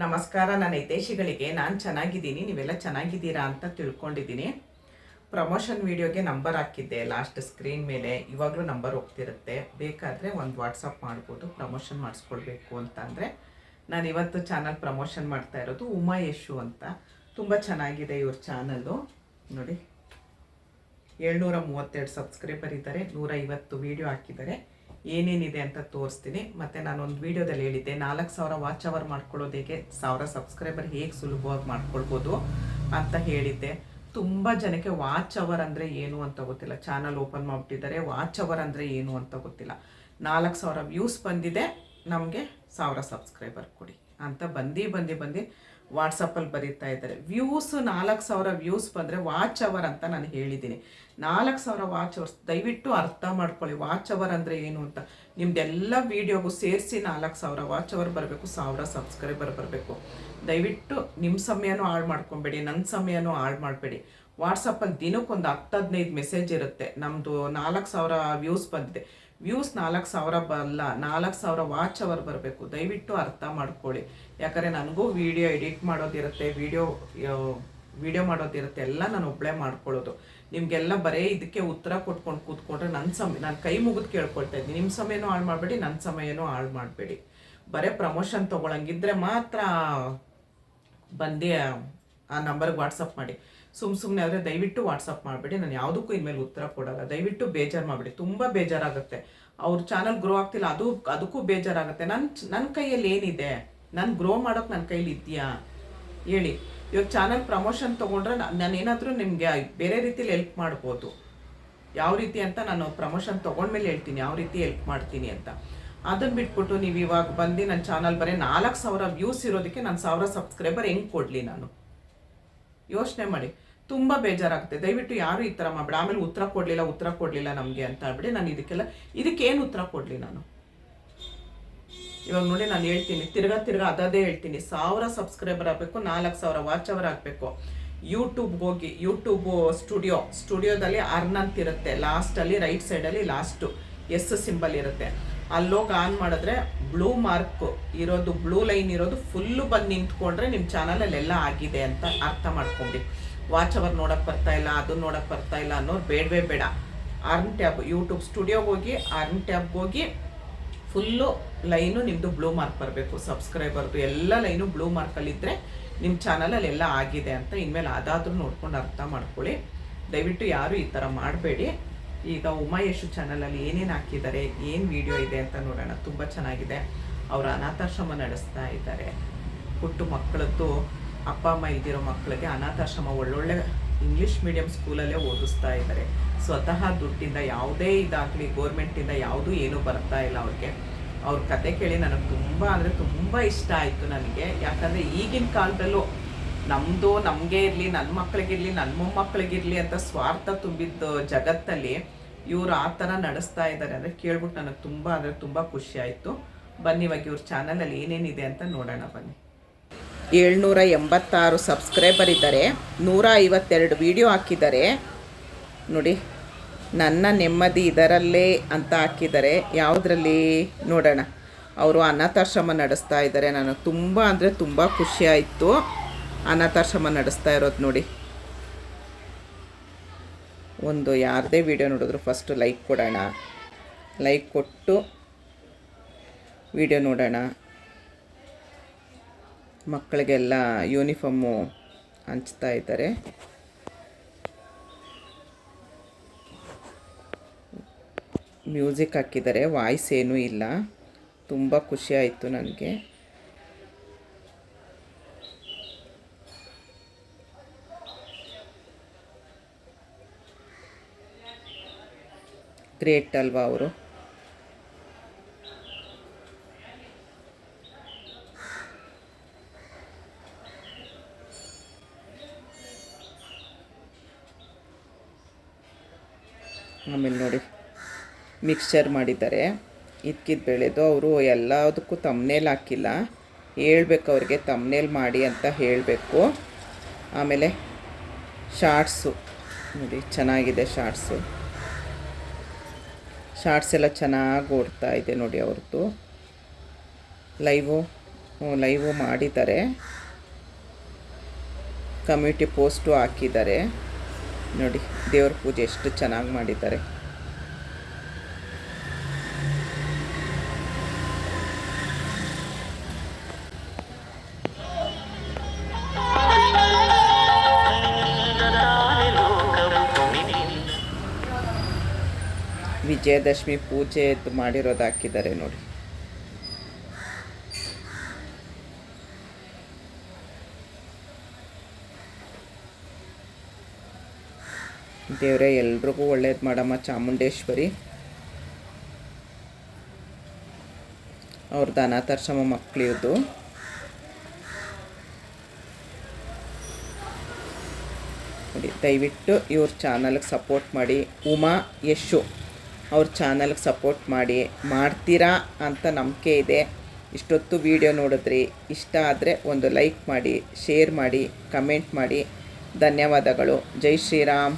ನಮಸ್ಕಾರ, ನನ್ನ ಹಿತೈಷಿಗಳಿಗೆ. ನಾನು ಚೆನ್ನಾಗಿದ್ದೀನಿ, ನೀವೆಲ್ಲ ಚೆನ್ನಾಗಿದ್ದೀರಾ ಅಂತ ತಿಳ್ಕೊಂಡಿದ್ದೀನಿ. ಪ್ರಮೋಷನ್ ವಿಡಿಯೋಗೆ ನಂಬರ್ ಹಾಕಿದ್ದೆ, ಲಾಸ್ಟ್ ಸ್ಕ್ರೀನ್ ಮೇಲೆ. ಇವಾಗಲೂ ನಂಬರ್ ಹೋಗ್ತಿರುತ್ತೆ. ಬೇಕಾದರೆ ಒಂದು ವಾಟ್ಸಪ್ ಮಾಡ್ಬೋದು, ಪ್ರಮೋಷನ್ ಮಾಡಿಸ್ಕೊಳ್ಬೇಕು ಅಂತ ಅಂದರೆ. ನಾನು ಇವತ್ತು ಚಾನಲ್ ಪ್ರಮೋಷನ್ ಮಾಡ್ತಾ ಇರೋದು ಉಮಾ ಯಶು ಅಂತ. ತುಂಬ ಚೆನ್ನಾಗಿದೆ ಇವ್ರ ಚಾನಲ್ಲು. ನೋಡಿ. ಏಳ್ನೂರ ಮೂವತ್ತೆರಡು ಸಬ್ಸ್ಕ್ರೈಬರ್ ಇದ್ದಾರೆ ನೂರ ಐವತ್ತು ವೀಡಿಯೋ ಹಾಕಿದ್ದಾರೆ. ಏನೇನಿದೆ ಅಂತ ತೋರಿಸ್ತೀನಿ. ಮತ್ತು ನಾನೊಂದು ವೀಡಿಯೋದಲ್ಲಿ ಹೇಳಿದ್ದೆ, ನಾಲ್ಕು ಸಾವಿರ ವಾಚ್ ಅವರ್ ಮಾಡ್ಕೊಳ್ಳೋದು ಹೇಗೆ? ಸಾವಿರ ಸಬ್ಸ್ಕ್ರೈಬರ್ ಹೇಗೆ ಸುಲಭವಾಗಿ ಮಾಡ್ಕೊಳ್ಬೋದು ಅಂತ ಹೇಳಿದ್ದೆ. ತುಂಬ ಜನಕ್ಕೆ ವಾಚ್ ಅವರ್ ಅಂದರೆ ಏನು ಅಂತ ಗೊತ್ತಿಲ್ಲ. ಚಾನಲ್ ಓಪನ್ ಮಾಡಿಬಿಟ್ಟಿದ್ದಾರೆ, ವಾಚ್ ಅವರ್ ಅಂದರೆ ಏನು ಅಂತ ಗೊತ್ತಿಲ್ಲ. ನಾಲ್ಕು ಸಾವಿರ ವ್ಯೂಸ್ ಬಂದಿದೆ, ನಮಗೆ ಸಾವಿರ ಸಬ್ಸ್ಕ್ರೈಬರ್ ಕೊಡಿ ಅಂತ ಬಂದು ಬಂದು ಬಂದು ವಾಟ್ಸಪ್ಪಲ್ಲಿ ಬರೀತಾ ಇದ್ದಾರೆ. ವ್ಯೂಸ್ ನಾಲ್ಕು ಸಾವಿರ ವ್ಯೂಸ್ ಬಂದರೆ ವಾಚ್ ಅವರ್ ಅಂತ ನಾನು ಹೇಳಿದ್ದೀನಿ. ನಾಲ್ಕು ಸಾವಿರ ವಾಚ್ ಅವರ್ಸ್ ದಯವಿಟ್ಟು ಅರ್ಥ ಮಾಡ್ಕೊಳ್ಳಿ. ವಾಚ್ ಅವರ್ ಅಂದರೆ ಏನು ಅಂತ. ನಿಮ್ದೆಲ್ಲ ವೀಡಿಯೋಗೂ ಸೇರಿಸಿ ನಾಲ್ಕು ಸಾವಿರ ವಾಚ್ ಅವರ್ ಬರಬೇಕು, ಸಾವಿರ ಸಬ್ಸ್ಕ್ರೈಬರ್ ಬರಬೇಕು. ದಯವಿಟ್ಟು ನಿಮ್ಮ ಸಮಯನೂ ಹಾಳು ಮಾಡ್ಕೊಬೇಡಿ ನನ್ನ ಸಮಯನೂ ಹಾಳು ಮಾಡಬೇಡಿ. ವಾಟ್ಸಪ್ಪಲ್ಲಿ ದಿನಕ್ಕೊಂದು ಹತ್ತು ಹದಿನೈದು ಮೆಸೇಜ್ ಇರುತ್ತೆ. ನಮ್ಮದು ನಾಲ್ಕು ಸಾವಿರ ವ್ಯೂಸ್ ಬಂದಿದೆ. ವ್ಯೂಸ್ ನಾಲ್ಕು ಸಾವಿರ ಬರಲ್ಲ ನಾಲ್ಕು ಸಾವಿರ ವಾಚ್ ಅವರ್ ಬರಬೇಕು. ದಯವಿಟ್ಟು ಅರ್ಥ ಮಾಡ್ಕೊಳ್ಳಿ. ಯಾಕಂದರೆ ನನಗೂ ವಿಡಿಯೋ ಎಡಿಟ್ ಮಾಡೋದಿರುತ್ತೆ ವಿಡಿಯೋ ವಿಡಿಯೋ ಮಾಡೋದಿರುತ್ತೆ, ಎಲ್ಲ ನಾನು ಒಬ್ಬಳೇ ಮಾಡ್ಕೊಳ್ಳೋದು. ನಿಮಗೆಲ್ಲ ಬರೇ ಇದಕ್ಕೆ ಉತ್ತರ ಕೊಟ್ಕೊಂಡು ಕೂತ್ಕೊಂಡ್ರೆ ನನ್ನ ಸಮಯ ನಾನು ಕೈ ಮುಗಿದು ಕೇಳ್ಕೊಳ್ತಾ ಇದ್ದೀನಿ. ನಿಮ್ಮ ಸಮಯನೂ ಹಾಳು ಮಾಡಬೇಡಿ ನನ್ನ ಸಮಯನೂ ಹಾಳು ಮಾಡಬೇಡಿ. ಬರೀ ಪ್ರಮೋಷನ್ ತೊಗೊಳಂಗಿದ್ರೆ ಮಾತ್ರ ಬಂದು ಆ ನಂಬರ್ಗೆ ವಾಟ್ಸಪ್ ಮಾಡಿ. ಸುಮ್ ಸುಮ್ಮನೆ ಆದರೆ ದಯವಿಟ್ಟು ವಾಟ್ಸಪ್ ಮಾಡಬೇಡಿ, ನಾನು ಯಾವುದಕ್ಕೂ ಇನ್ಮೇಲೆ ಉತ್ತರ ಕೊಡಲ್ಲ. ದಯವಿಟ್ಟು ಬೇಜಾರು ಮಾಡಬೇಡಿ, ತುಂಬ ಬೇಜಾರಾಗುತ್ತೆ. ಅವ್ರ ಚಾನಲ್ ಗ್ರೋ ಆಗ್ತಿಲ್ಲ, ಅದು, ಅದಕ್ಕೂ ಬೇಜಾರಾಗುತ್ತೆ. ನನ್ನ ನನ್ನ ಕೈಯಲ್ಲಿ ಏನಿದೆ? ನಾನು ಗ್ರೋ ಮಾಡೋಕೆ ನನ್ನ ಕೈಲಿ ಇದೆಯಾ? ಹೇಳಿ. ಇವಾಗ ಚಾನಲ್ ಪ್ರಮೋಷನ್ ತೊಗೊಂಡ್ರೆ ನಾನು ಏನಾದರೂ ನಿಮಗೆ ಬೇರೆ ರೀತಿಲಿ ಹೆಲ್ಪ್ ಮಾಡ್ಬೋದು. ಯಾವ ರೀತಿ ಅಂತ ನಾನು ಪ್ರಮೋಷನ್ ತೊಗೊಂಡ್ಮೇಲೆ ಹೇಳ್ತೀನಿ, ಯಾವ ರೀತಿ ಹೆಲ್ಪ್ ಮಾಡ್ತೀನಿ ಅಂತ. ಅದನ್ನು ಬಿಟ್ಬಿಟ್ಟು ನೀವು ಇವಾಗ ಬಂದು ನನ್ನ ಚಾನಲ್ ಬರೀ ನಾಲ್ಕು ಸಾವಿರ ವ್ಯೂಸ್ ಇರೋದಕ್ಕೆ ನಾನು ಸಾವಿರ ಸಬ್ಸ್ಕ್ರೈಬರ್ ಹೆಂಗೆ ಕೊಡಲಿ ನಾನು? ಯೋಚನೆ ಮಾಡಿ. ತುಂಬ ಬೇಜಾರಾಗುತ್ತೆ. ದಯವಿಟ್ಟು ಯಾರು ಈ ಥರ ಮಾಡಬೇಡ. ಆಮೇಲೆ ಉತ್ತರ ಕೊಡಲಿಲ್ಲ ಉತ್ತರ ಕೊಡಲಿಲ್ಲ ನಮಗೆ ಅಂತ ಹೇಳ್ಬಿಡಿ. ನಾನು ಇದಕ್ಕೆಲ್ಲ ಇದಕ್ಕೇನು ಉತ್ತರ ಕೊಡಲಿ ನಾನು? ಇವಾಗ ನೋಡಿ ನಾನು ಹೇಳ್ತೀನಿ. ತಿರ್ಗಾ ತಿರ್ಗಾ ಅದದೇ ಹೇಳ್ತೀನಿ. ಸಾವಿರ ಸಬ್ಸ್ಕ್ರೈಬರ್ ಆಗಬೇಕು, ನಾಲ್ಕು ಸಾವಿರ ವಾಚ್ ಅವರ್ ಆಗಬೇಕು. ಯೂಟ್ಯೂಬ್ಗೆ ಹೋಗಿ ಯೂಟ್ಯೂಬ್ ಸ್ಟುಡಿಯೋ. ಸ್ಟುಡಿಯೋದಲ್ಲಿ ಅರ್ನ್ ಅಂತ ಇರುತ್ತೆ ಲಾಸ್ಟಲ್ಲಿ ರೈಟ್ ಸೈಡಲ್ಲಿ ಲಾಸ್ಟು ಎಸ್ ಸಿಂಬಲ್ ಇರುತ್ತೆ. ಅಲ್ಲೋಗಿ ಆನ್ ಮಾಡಿದ್ರೆ ಬ್ಲೂ ಮಾರ್ಕ್ ಇರೋದು, ಬ್ಲೂ ಲೈನ್ ಇರೋದು ಫುಲ್ಲು ಬಂದು ನಿಂತ್ಕೊಂಡ್ರೆ ನಿಮ್ಮ ಚಾನಲಲ್ಲಿ ಎಲ್ಲ ಆಗಿದೆ ಅಂತ ಅರ್ಥ ಮಾಡ್ಕೊಂಡಿ. ವಾಚ್ ಅವರ್ ನೋಡೋಕೆ ಬರ್ತಾ ಇಲ್ಲ, ಅದು ನೋಡೋಕೆ ಬರ್ತಾ ಇಲ್ಲ ಅನ್ನೋರು ಬೇಡವೇ ಬೇಡ. ಅರ್ನ್ ಟ್ಯಾಬ್ ಯೂಟ್ಯೂಬ್ ಸ್ಟುಡಿಯೋಗೆ ಹೋಗಿ ಅರ್ನ್ ಟ್ಯಾಬ್ಗೆ ಹೋಗಿ ಫುಲ್ಲು ಲೈನು ನಿಮ್ಮದು ಬ್ಲೂ ಮಾರ್ಕ್ ಬರಬೇಕು. ಸಬ್ಸ್ಕ್ರೈಬರ್ದು ಎಲ್ಲ ಲೈನು ಬ್ಲೂ ಮಾರ್ಕಲ್ಲಿದ್ದರೆ ನಿಮ್ಮ ಚಾನಲಲ್ಲಿ ಎಲ್ಲ ಆಗಿದೆ ಅಂತ ಇನ್ಮೇಲೆ ಅದಾದರೂ ನೋಡ್ಕೊಂಡು ಅರ್ಥ ಮಾಡ್ಕೊಳ್ಳಿ. ದಯವಿಟ್ಟು ಯಾರು ಈ ಥರ ಮಾಡಬೇಡಿ. ಈಗ ಉಮಾಯೇಶು ಚಾನಲಲ್ಲಿ ಏನೇನು ಹಾಕಿದ್ದಾರೆ, ಏನು ವಿಡಿಯೋ ಇದೆ ಅಂತ ನೋಡೋಣ. ತುಂಬ ಚೆನ್ನಾಗಿದೆ. ಅವರು ಅನಾಥಾಶ್ರಮ ನಡೆಸ್ತಾ ಇದ್ದಾರೆ. ಪುಟ್ಟು ಮಕ್ಕಳದ್ದು ಅಪ್ಪ, ಅಮ್ಮ ಇಲ್ದಿರೋ ಮಕ್ಕಳಿಗೆ ಅನಾಥಾಶ್ರಮ ಒಳ್ಳೊಳ್ಳೆ ಇಂಗ್ಲೀಷ್ ಮೀಡಿಯಂ ಸ್ಕೂಲಲ್ಲೇ ಓದಿಸ್ತಾ ಇದ್ದಾರೆ. ಸ್ವತಃ ದುಡ್ಡಿಂದ ಯಾವುದೇ ಇದಾಗಲಿ ಗೋರ್ಮೆಂಟಿಂದ ಯಾವುದೂ ಏನೂ ಬರ್ತಾ ಇಲ್ಲ ಅವ್ರಿಗೆ. ಅವ್ರ ಕತೆ ಕೇಳಿ ನನಗೆ ತುಂಬ ಅಂದರೆ ತುಂಬ ಇಷ್ಟ ಆಯಿತು ನನಗೆ. ಯಾಕಂದರೆ ಈಗಿನ ಕಾಲದಲ್ಲೂ ನಮ್ಮದು ನಮಗೆ ಇರಲಿ ನನ್ನ ಮಕ್ಕಳಿಗಿರಲಿ ನನ್ನ ಮೊಮ್ಮಕ್ಕಳಿಗಿರಲಿ ಅಂತ ಸ್ವಾರ್ಥ ತುಂಬಿದ್ದ ಜಗತ್ತಲ್ಲಿ ಇವರು ಆ ಥರ ನಡೆಸ್ತಾ ಇದ್ದಾರೆ ಅಂದರೆ ಕೇಳ್ಬಿಟ್ಟು ನನಗೆ ತುಂಬ ಅಂದರೆ ತುಂಬ ಖುಷಿ ಆಯಿತು. ಬನ್ನಿ ಇವಾಗ ಇವ್ರ ಚಾನಲಲ್ಲಿ ಏನೇನಿದೆ ಅಂತ ನೋಡೋಣ ಬನ್ನಿ. ಏಳ್ನೂರ ಎಂಬತ್ತಾರು ಸಬ್ಸ್ಕ್ರೈಬರ್ ಇದ್ದಾರೆ. ನೂರ ಐವತ್ತೆರಡು ವಿಡಿಯೋ ಹಾಕಿದ್ದಾರೆ. ನೋಡಿ, ನನ್ನ ನೆಮ್ಮದಿ ಇದರಲ್ಲೇ ಅಂತ ಹಾಕಿದ್ದಾರೆ. ಯಾವುದರಲ್ಲಿ? ನೋಡೋಣ. ಅವರು ಅನಾಥಾಶ್ರಮ ನಡೆಸ್ತಾ ಇದ್ದಾರೆ. ನನಗೆ ತುಂಬ ಅಂದರೆ ತುಂಬ ಖುಷಿ ಆಯಿತು. ಅನಾಥಾಶ್ರಮ ನಡೆಸ್ತಾ ಇರೋದು ನೋಡಿ. ಒಂದು ಯಾರದೇ ವಿಡಿಯೋ ನೋಡಿದ್ರು ಫಸ್ಟು ಲೈಕ್ ಕೊಡೋಣ. ಲೈಕ್ ಕೊಟ್ಟು ವಿಡಿಯೋ ನೋಡೋಣ. ಮಕ್ಕಳಿಗೆಲ್ಲ ಯೂನಿಫಾರ್ಮು ಹಂಚ್ತಾ ಇದ್ದಾರೆ. ಮ್ಯೂಸಿಕ್ ಹಾಕಿದ್ದಾರೆ ವಾಯ್ಸ್ ಏನೂ ಇಲ್ಲ. ತುಂಬ ಖುಷಿ ಆಯಿತು ನನಗೆ. ಗ್ರೇಟ್ ಅಲ್ವಾ ಅವರು? ಆಮೇಲೆ ನೋಡಿ, ಮಿಕ್ಸ್ಚರ್ ಮಾಡಿದ್ದಾರೆ. ಇದ್ಕಿದ್ ಬೆಳೆದು ಅವರು ಎಲ್ಲದಕ್ಕೂ ತಮ್ಮನೇಲಿ ಹಾಕಿಲ್ಲ. ಹೇಳ್ಬೇಕು ಅವ್ರಿಗೆ ತಮ್ಮನೇಲಿ ಮಾಡಿ ಅಂತ ಹೇಳಬೇಕು. ಆಮೇಲೆ ಶಾರ್ಟ್ಸು ನೋಡಿ, ಚೆನ್ನಾಗಿದೆ ಶಾರ್ಟ್ಸು ಶಾರ್ಟ್ಸ್ ಎಲ್ಲ ಚೆನ್ನಾಗಿ ಓಡ್ತಾ ಇದೆ ನೋಡಿ ಅವ್ರದ್ದು ಲೈವು ಲೈವು ಮಾಡಿದ್ದಾರೆ. ಕಮ್ಯುನಿಟಿ ಪೋಸ್ಟು ಹಾಕಿದ್ದಾರೆ. ನೋಡಿ ದೇವ್ರ ಪೂಜೆ ಎಷ್ಟು ಚೆನ್ನಾಗಿ ಮಾಡಿದ್ದಾರೆ. ವಿಜಯದಶಮಿ ಪೂಜೆ ಮಾಡಿರೋದು ಹಾಕಿದ್ದಾರೆ ನೋಡಿ. ದೇವರೇ, ಎಲ್ರಿಗೂ ಒಳ್ಳೇದು ಮಾಡಮ್ಮ ಚಾಮುಂಡೇಶ್ವರಿ. ಅವ್ರದ್ದು ಅನಾಥಾಶ್ರಮ ಮಕ್ಕಳಿದ್ದು ದಯವಿಟ್ಟು ಇವ್ರ ಚಾನಲ್ಗೆ ಸಪೋರ್ಟ್ ಮಾಡಿ. ಉಮಾ ಯಶು. ಅವ್ರ ಚಾನಲ್ಗೆ ಸಪೋರ್ಟ್ ಮಾಡಿ, ಮಾಡ್ತೀರಾ ಅಂತ ನಂಬಿಕೆ ಇದೆ. ಇಷ್ಟೊತ್ತು ವಿಡಿಯೋ ನೋಡಿದ್ರಿ, ಇಷ್ಟ ಆದರೆ ಒಂದು ಲೈಕ್ ಮಾಡಿ, ಶೇರ್ ಮಾಡಿ, ಕಮೆಂಟ್ ಮಾಡಿ. ಧನ್ಯವಾದಗಳು. ಜೈ ಶ್ರೀರಾಮ್.